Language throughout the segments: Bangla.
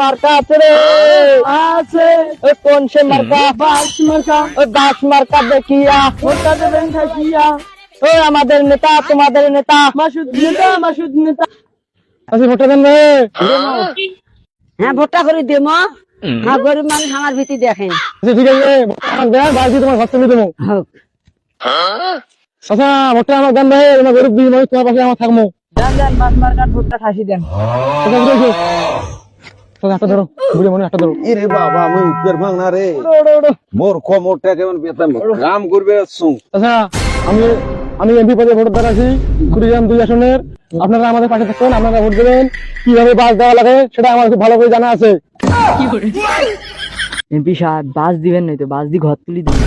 মার্কা আছে রে। আছে। কোন সে মার্কা? বাস মার্কা। ওই বাস মার্কা দেখিয়া। ভোটটা দেবেন আমাদের নেতা তোমাদের নেতা। মাসুদ নেতা মাসুদ নেতা। আচ্ছা ভোটটা দেন রে। হ্যাঁ ভোটটা করে দেব হ্যাঁ গরিব মানুষ আমার ভীতি দেখেন। আচ্ছা ঠিক আছে দেন বাড়ি তোমার তুলে দেবো আচ্ছা ভোটটা আমার দেন ভাই আমার গরিব মানুষ তোমার পাশে আমার থাকব দেন দেন বাস মার্কার ভোটটা ঠাসি দেন। ধরো বুড়ি মনে ধরো। বাবা আমি ভাঙ না রে। কেমন কাম করবে আচ্ছা আমি আমি এমপি পদে ভোট দাঁড়াচ্ছি কুড়িগ্রাম দুই আসনের। আপনারা আমাদের পাশে থাকুন আপনারা ভোট দেবেন। কীভাবে বাস দেওয়া লাগে সেটা আমার খুব ভালো করে জানা আছে। এমপি সাহেব বাস দিবেন নাই তো বাস দিয়ে ঘর তুলি দিবেন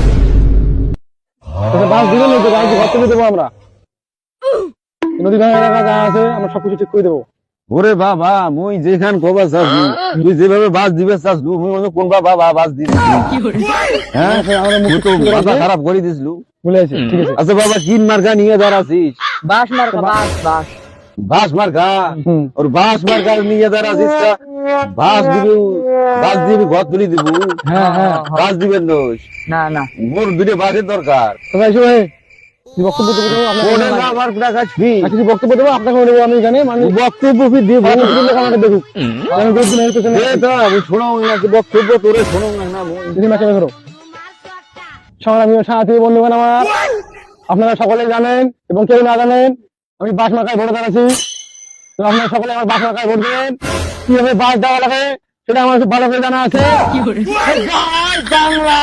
আচ্ছা, বাস দিবেন না তো বাস দিয়ে ঘর তুলে দেবো আমরা। নদী ভাঙা এলাকা যা আছে আমরা সবকিছু ঠিক করে দেবো। ওরে বাবা মুই যেখান কবা চাসু তুই যেভাবে বাস দিবে চাসলু মুই মনে কোন বাবা বাস দিবি। হ্যাঁ? আমরা মুখ তো মাথা খারাপ করে দিছলু। ভুলে আছি ঠিক আছে। আচ্ছা বাবা কিন মার্কা নিয়ে দাঁড়াছিস বাস মার্কা বাস বাস। বাস মার্কা। ওর বাস মার্কা নিয়ে দাঁড়াছিস বাস দিবি বাস দিবি ঘর তুলি দিব। হ্যাঁ হ্যাঁ। বাস দিবেন না না। মোর দুটো বাসের দরকার। ভাই কি বক্তব্য দেবো কিছু বক্তব্য দেবো? আপনাকে দেবো আমি এখানে মানে বক্তব্য আমাকে দেখুক। আমি গরিব দিনের পেছনে এ শোনাও না বক্তব্য তোরে শোনাও না না মাকে ধরো। সংগ্রামী সাথী বন্ধুগণ আমার। আপনারা সকলে জানেন এবং কেউ না জানেন আমি বাস মার্কায় ভোটে দাঁড়াচ্ছি। তো আপনারা সকলে আমার বাস মার্কায় ভোট দেবেন। কীভাবে বাস দেওয়া লাগে সেটা আমার ভালো করে জানা আছে। বাংলা!